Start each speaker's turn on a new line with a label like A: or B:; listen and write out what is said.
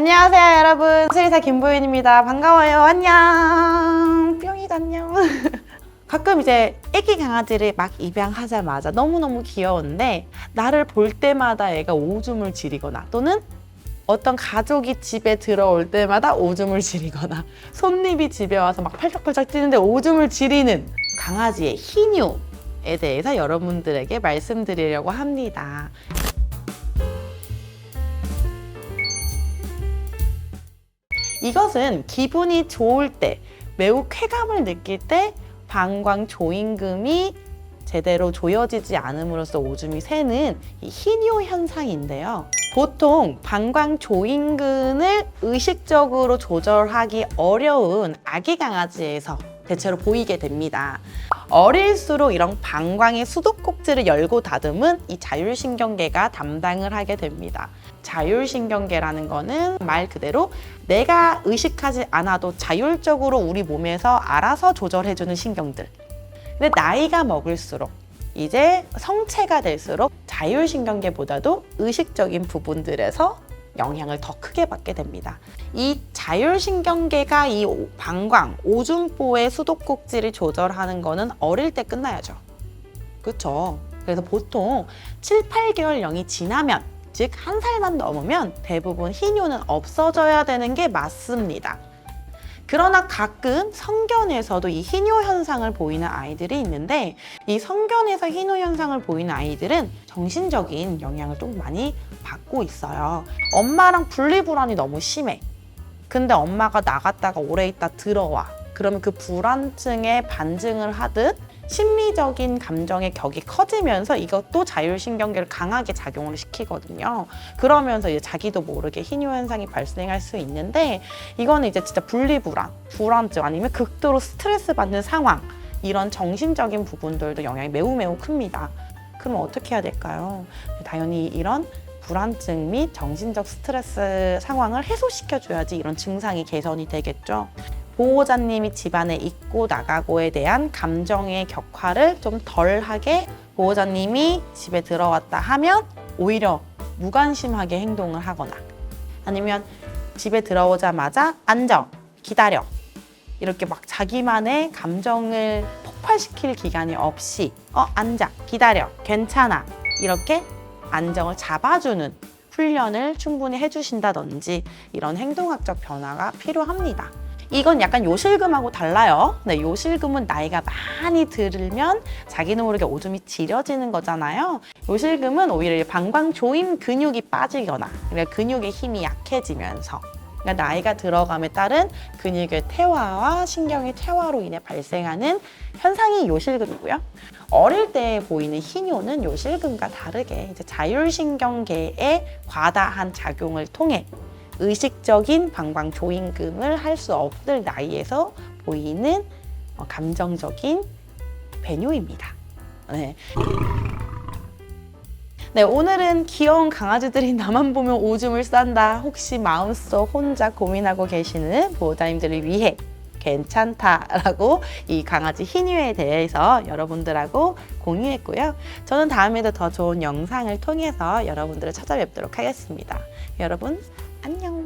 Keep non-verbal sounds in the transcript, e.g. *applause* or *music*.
A: 안녕하세요 여러분. 수의사 김보윤입니다. 반가워요. 안녕. 뿅이도 안녕. *laughs* 가끔 이제 애기 강아지를 막 입양하자마자 너무너무 귀여운데 나를 볼 때마다 애가 오줌을 지리거나 또는 어떤 가족이 집에 들어올 때마다 오줌을 지리거나 손님이 집에 와서 막 팔짝팔짝 뛰는데 오줌을 지리는 강아지의 희뉴에 대해서 여러분들에게 말씀드리려고 합니다. 이것은 기분이 좋을 때, 매우 쾌감을 느낄 때 방광 조임금이 제대로 조여지지 않음으로써 오줌이 새는 이 희뇨 현상인데요. 보통 방광 조임근을 의식적으로 조절하기 어려운 아기 강아지에서 대체로 보이게 됩니다. 어릴수록 이런 방광의 수도꼭지를 열고 닫음은 이 자율신경계가 담당을 하게 됩니다. 자율신경계라는 거는 말 그대로 내가 의식하지 않아도 자율적으로 우리 몸에서 알아서 조절해주는 신경들. 근데 나이가 먹을수록 이제 성체가 될수록 자율신경계보다도 의식적인 부분들에서 영향을 더 크게 받게 됩니다. 이 자율신경계가 이 오- 방광, 오줌보의 수도꼭지를 조절하는 거는 어릴 때 끝나야죠. 그렇죠. 그래서 보통 7, 8개월 영이 지나면 즉 한 살만 넘으면 대부분 희뇨는 없어져야 되는 게 맞습니다. 그러나 가끔 성견에서도 이 희뇨 현상을 보이는 아이들이 있는데 이 성견에서 희노 현상을 보이는 아이들은 정신적인 영향을 좀 많이 받고 있어요. 엄마랑 분리불안이 너무 심해. 근데 엄마가 나갔다가 오래 있다 들어와. 그러면 그 불안증에 반증을 하듯 심리적인 감정의 격이 커지면서 이것도 자율신경계를 강하게 작용을 시키거든요. 그러면서 이제 자기도 모르게 희뇨 현상이 발생할 수 있는데 이거는 이제 진짜 분리불안, 불안증 아니면 극도로 스트레스 받는 상황 이런 정신적인 부분들도 영향이 매우 매우 큽니다. 그럼 어떻게 해야 될까요? 당연히 이런 불안증 및 정신적 스트레스 상황을 해소시켜줘야지 이런 증상이 개선이 되겠죠. 보호자님이 집안에 있고 나가고에 대한 감정의 격화를 좀 덜하게 보호자님이 집에 들어왔다 하면 오히려 무관심하게 행동을 하거나 아니면 집에 들어오자마자 앉아 기다려 이렇게 막 자기만의 감정을 폭발시킬 기간이 없이 어 앉아 기다려 괜찮아 이렇게 안정을 잡아주는 훈련을 충분히 해주신다든지 이런 행동학적 변화가 필요합니다. 이건 약간 요실금하고 달라요. 네, 요실금은 나이가 많이 들면 자기는 모르게 오줌이 지려지는 거잖아요. 요실금은 오히려 방광 조임 근육이 빠지거나 그러니까 근육의 힘이 약해지면서 그러니까 나이가 들어감에 따른 근육의 퇴화와 신경의 퇴화로 인해 발생하는 현상이 요실금이고요. 어릴 때 보이는 희뇨는 요실금과 다르게 이제 자율신경계의 과다한 작용을 통해 의식적인 방광 조임금을 할 수 없을 나이에서 보이는 어, 감정적인 배뇨입니다. 네. 네, 오늘은 귀여운 강아지들이 *laughs* 나만 보면 오줌을 싼다. 혹시 마음속 혼자 고민하고 계시는 보호자님들을 위해 괜찮다라고 이 강아지 희뉴에 대해서 여러분들하고 공유했고요. 저는 다음에도 더 좋은 영상을 통해서 여러분들을 찾아뵙도록 하겠습니다. 여러분, 안녕